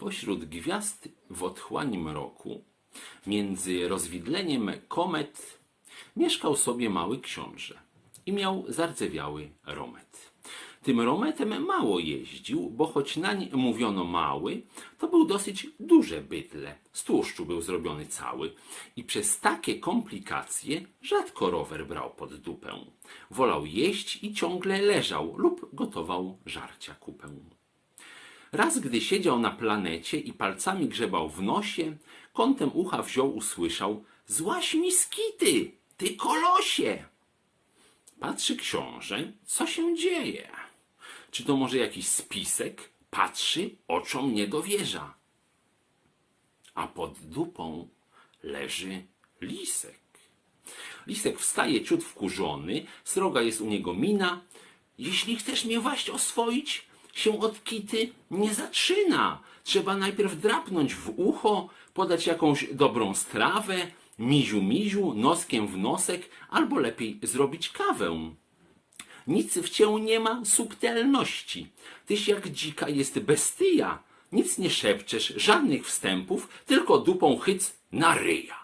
Pośród gwiazd w otchłanim roku, między rozwidleniem komet, mieszkał sobie mały książę i miał zardzewiały romet. Tym rometem mało jeździł, bo choć nań mówiono mały, to był dosyć duże bydle. Z tłuszczu był zrobiony cały i przez takie komplikacje rzadko rower brał pod dupę. Wolał jeść i ciągle leżał lub gotował żarcia kupę. Raz, gdy siedział na planecie i palcami grzebał w nosie, kątem ucha wziął usłyszał Złaś mi skity, ty kolosie! Patrzy książę, co się dzieje? Czy to może jakiś spisek? Patrzy, oczom nie dowierza. A pod dupą leży lisek. Lisek wstaje ciut wkurzony, sroga jest u niego mina. Jeśli chcesz mnie waść oswoić, się od kity nie zaczyna. Trzeba najpierw drapnąć w ucho, podać jakąś dobrą strawę, miziu miziu, noskiem w nosek, albo lepiej zrobić kawę. Nic w cię nie ma subtelności. Tyś jak dzika jest bestia. Nic nie szepczesz, żadnych wstępów, tylko dupą chyc na ryja.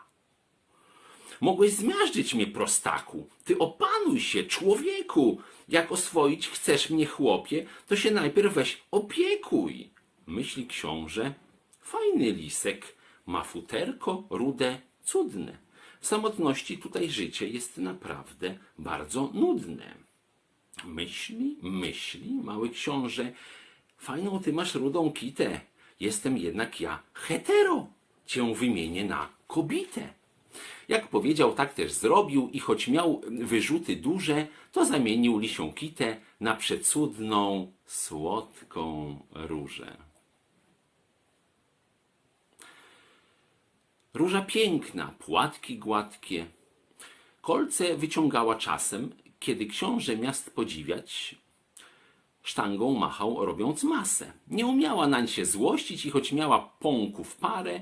Mogłeś zmiażdżyć mnie, prostaku. Ty opanuj się, człowieku. Jak oswoić chcesz mnie, chłopie, to się najpierw weź opiekuj. Myśli książę. Fajny lisek. Ma futerko rude, cudne. W samotności tutaj życie jest naprawdę bardzo nudne. Myśli, myśli, mały książę. Fajną ty masz rudą kitę. Jestem jednak ja hetero. Cię wymienię na kobitę. Jak powiedział, tak też zrobił i choć miał wyrzuty duże, to zamienił lisią kitę na przecudną, słodką różę. Róża piękna, płatki gładkie. Kolce wyciągała czasem, kiedy książę miast podziwiać, sztangą machał, robiąc masę. Nie umiała nań się złościć i choć miała pąków parę,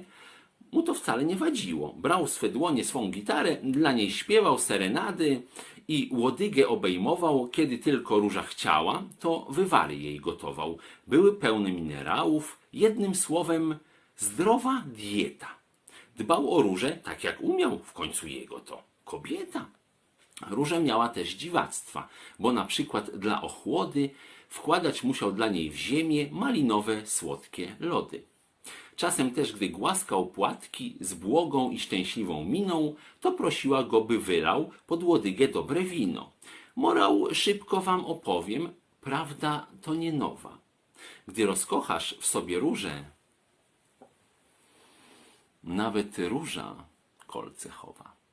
mu to wcale nie wadziło. Brał swe dłonie swą gitarę, dla niej śpiewał serenady i łodygę obejmował. Kiedy tylko róża chciała, to wywary jej gotował. Były pełne minerałów, jednym słowem zdrowa dieta. Dbał o róże tak jak umiał, w końcu jego to kobieta. Róża miała też dziwactwa, bo na przykład dla ochłody wkładać musiał dla niej w ziemię malinowe, słodkie lody. Czasem też, gdy głaskał płatki z błogą i szczęśliwą miną, to prosiła go, by wylał pod łodygę dobre wino. Morał szybko wam opowiem, prawda to nie nowa. Gdy rozkochasz w sobie różę, nawet róża kolce chowa.